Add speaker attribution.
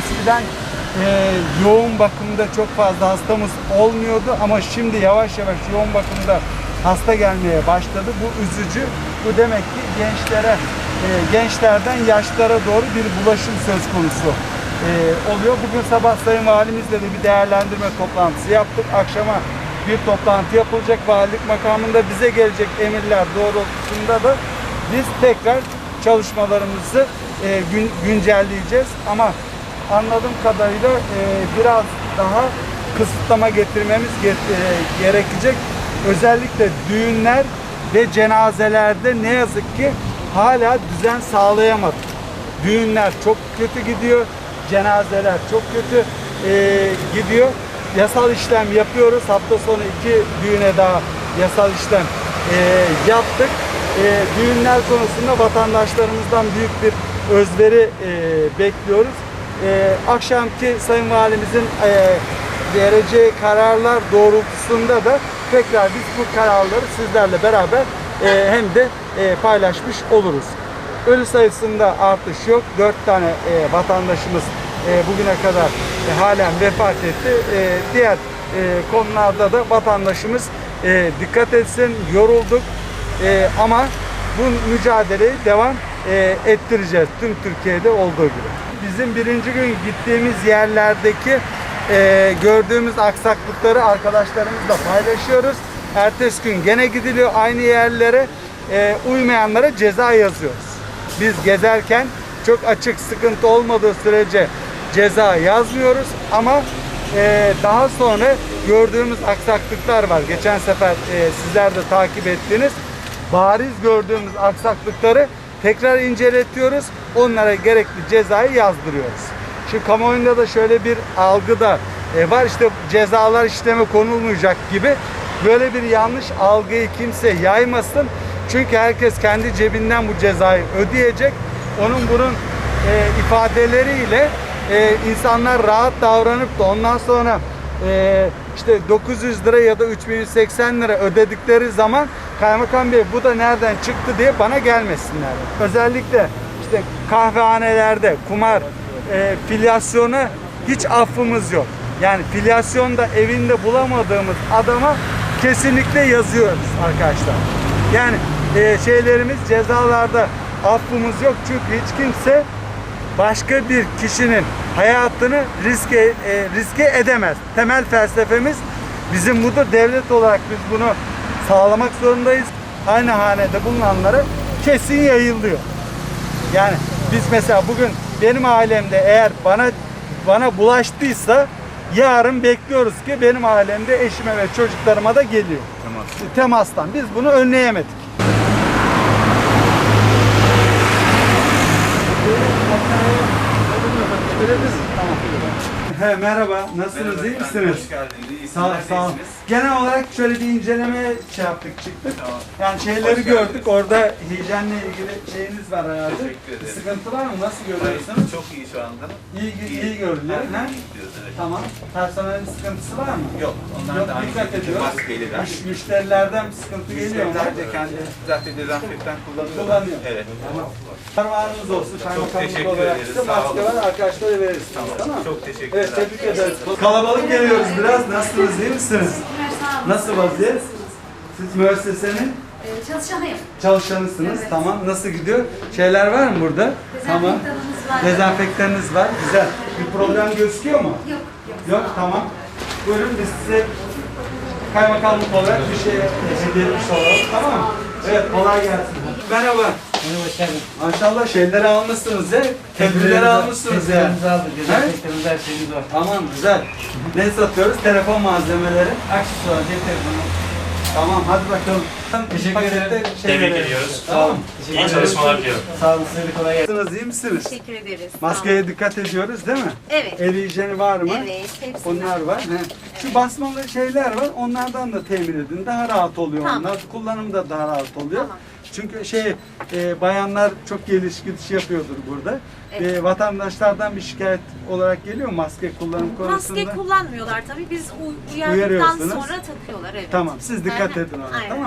Speaker 1: eskiden e, yoğun bakımda çok fazla hastamız olmuyordu ama şimdi yavaş yavaş yoğun bakımda hasta gelmeye başladı. Bu üzücü. Bu demek ki gençlere e, gençlerden yaşlara doğru bir bulaşım söz konusu e, oluyor. Bugün sabah Sayın Valimizle de bir değerlendirme toplantısı yaptık. Akşama bir toplantı yapılacak. Valilik makamında bize gelecek emirler doğrultusunda da biz tekrar çalışmalarımızı e, gün, güncelleyeceğiz. Ama anladığım kadarıyla e, biraz daha kısıtlama getirmemiz get- e, gerekecek. Özellikle düğünler ve cenazelerde ne yazık ki hala düzen sağlayamadık. Düğünler çok kötü gidiyor, cenazeler çok kötü e, gidiyor. Yasal işlem yapıyoruz. Hafta sonu iki düğüne daha yasal işlem e, yaptık. E, düğünler konusunda vatandaşlarımızdan büyük bir özveri e, bekliyoruz. E, akşamki Sayın Valimizin e, vereceği kararlar doğrultusunda da tekrar biz bu kararları sizlerle beraber e, hem de e, paylaşmış oluruz. Ölü sayısında artış yok. 4 tane e, vatandaşımız e, bugüne kadar e, halen vefat etti. E, diğer e, konularda da vatandaşımız e, dikkat etsin. Yorulduk. E, ama bu mücadeleyi devam e, ettireceğiz. Tüm Türkiye'de olduğu gibi. Bizim birinci gün gittiğimiz yerlerdeki e, gördüğümüz aksaklıkları arkadaşlarımızla paylaşıyoruz. Ertesi gün gene gidiliyor aynı yerlere. E, uymayanlara ceza yazıyoruz. Biz gezerken çok açık sıkıntı olmadığı sürece ceza yazmıyoruz ama e, daha sonra gördüğümüz aksaklıklar var. Geçen sefer e, sizler de takip ettiğiniz bariz gördüğümüz aksaklıkları tekrar inceletiyoruz. Onlara gerekli cezayı yazdırıyoruz. Şimdi kamuoyunda da şöyle bir algı da e, var işte cezalar işleme konulmayacak gibi böyle bir yanlış algıyı kimse yaymasın. Çünkü herkes kendi cebinden bu cezayı ödeyecek. Onun bunun e, ifadeleriyle e, insanlar rahat davranıp da ondan sonra e, işte 900 lira ya da 3180 lira ödedikleri zaman kaymakam bey bu da nereden çıktı diye bana gelmesinler. Özellikle işte kahvehanelerde kumar e, filyasyona hiç affımız yok. Yani filyasyonda evinde bulamadığımız adama kesinlikle yazıyoruz arkadaşlar. Yani e, şeylerimiz cezalarda affımız yok çünkü hiç kimse başka bir kişinin hayatını riske e, riske edemez. Temel felsefemiz bizim budur. Devlet olarak biz bunu sağlamak zorundayız. Aynı hanede bulunanlara kesin yayılıyor. Yani biz mesela bugün benim ailemde eğer bana bana bulaştıysa yarın bekliyoruz ki benim ailemde eşime ve çocuklarıma da geliyor.
Speaker 2: Tamam.
Speaker 1: Temastan. Biz bunu önleyemedik. Görevimiz He, merhaba, nasılsınız, iyi misiniz?
Speaker 2: Hoş geldiniz. İyi
Speaker 1: Sağ, sağ olun. Genel olarak şöyle bir inceleme şey yaptık, çıktık.
Speaker 2: Tamam.
Speaker 1: Yani şeyleri
Speaker 2: Hoş
Speaker 1: gördük,
Speaker 2: geldiniz.
Speaker 1: orada hijyenle ilgili şeyiniz var herhalde.
Speaker 2: Teşekkür ederim.
Speaker 1: Sıkıntı var mı? Nasıl görüyorsunuz?
Speaker 2: Çok iyi şu anda.
Speaker 1: İyi, iyi, Ha?
Speaker 2: iyi gidiyoruz, evet.
Speaker 1: Tamam. Personelin sıkıntısı var mı?
Speaker 2: Yok, onlar
Speaker 1: Yok,
Speaker 2: da aynı
Speaker 1: dikkat
Speaker 2: şekilde
Speaker 1: ediyoruz.
Speaker 2: maskeliler.
Speaker 1: Müş- müşterilerden sıkıntı geliyor mu?
Speaker 2: Müşteriler de kendi zaten dezenfektan kullanıyorlar.
Speaker 1: Kullanıyor.
Speaker 2: Evet.
Speaker 1: Parmağınız olsun. Kaymakamlık
Speaker 2: teşekkür
Speaker 1: olarak
Speaker 2: ederiz,
Speaker 1: size maske var. Arkadaşlara veririz. Tamam. Tamam.
Speaker 2: Çok teşekkür
Speaker 1: Evet
Speaker 2: ederim.
Speaker 1: tebrik ederiz. Kalabalık geliyoruz biraz. Nasılsınız? iyi misiniz? Nasıl vaziyet? Siz müessesenin
Speaker 3: Ee, Çalışanıyım.
Speaker 1: çalışanısınız.
Speaker 3: Evet.
Speaker 1: Tamam. Nasıl gidiyor? Şeyler var mı burada? Tamam.
Speaker 3: Dezenfektanımız var.
Speaker 1: Dezenfektanınız var. Güzel. Bir problem gözüküyor mu?
Speaker 3: Yok, yok.
Speaker 1: Yok tamam. Buyurun biz size kaymakamlık olarak bir şey hediye etmiş olalım. Tamam mı? Evet kolay gelsin. Merhaba.
Speaker 4: Hoş geldin.
Speaker 1: Maşallah şeyleri almışsınız ya. Tedbirleri almışsınız ya.
Speaker 4: Tedbirlerimizi aldık.
Speaker 1: He?
Speaker 4: Dezenfektanımız her şeyimiz var.
Speaker 1: Tamam güzel. Ne satıyoruz? Telefon malzemeleri.
Speaker 4: Aksesuar, cep telefonu.
Speaker 1: Tamam hadi bakalım.
Speaker 4: Teşekkür
Speaker 1: Pakette
Speaker 4: ederim.
Speaker 1: şey
Speaker 5: Tebrik
Speaker 1: verelim.
Speaker 5: ediyoruz.
Speaker 1: Tamam.
Speaker 5: İyi çalışmalar diliyorum.
Speaker 4: Sağ olun size de kolay gelsin.
Speaker 1: Nasılsınız? iyi misiniz?
Speaker 3: Teşekkür ederiz.
Speaker 1: Maskeye dikkat ediyoruz değil mi?
Speaker 3: Evet.
Speaker 1: El hijyeni var mı?
Speaker 3: Evet, hepsi
Speaker 1: Onlar var. He. Şu basmalı şeyler var. Onlardan da temin edin. Daha rahat oluyor
Speaker 3: Tamam.
Speaker 1: onlar. Kullanımı da daha rahat oluyor.
Speaker 3: Tamam.
Speaker 1: Çünkü şey e, bayanlar çok geliş gidiş yapıyordur burada.
Speaker 3: Evet.
Speaker 1: E, vatandaşlardan bir şikayet olarak geliyor mu maske kullanım konusunda?
Speaker 3: Maske kullanmıyorlar tabii. Biz uy- uyardıktan
Speaker 1: Uyarıyorsunuz.
Speaker 3: sonra takıyorlar. Evet.
Speaker 1: Tamam siz dikkat
Speaker 3: Aynen,
Speaker 1: edin ona
Speaker 3: aynen.
Speaker 1: tamam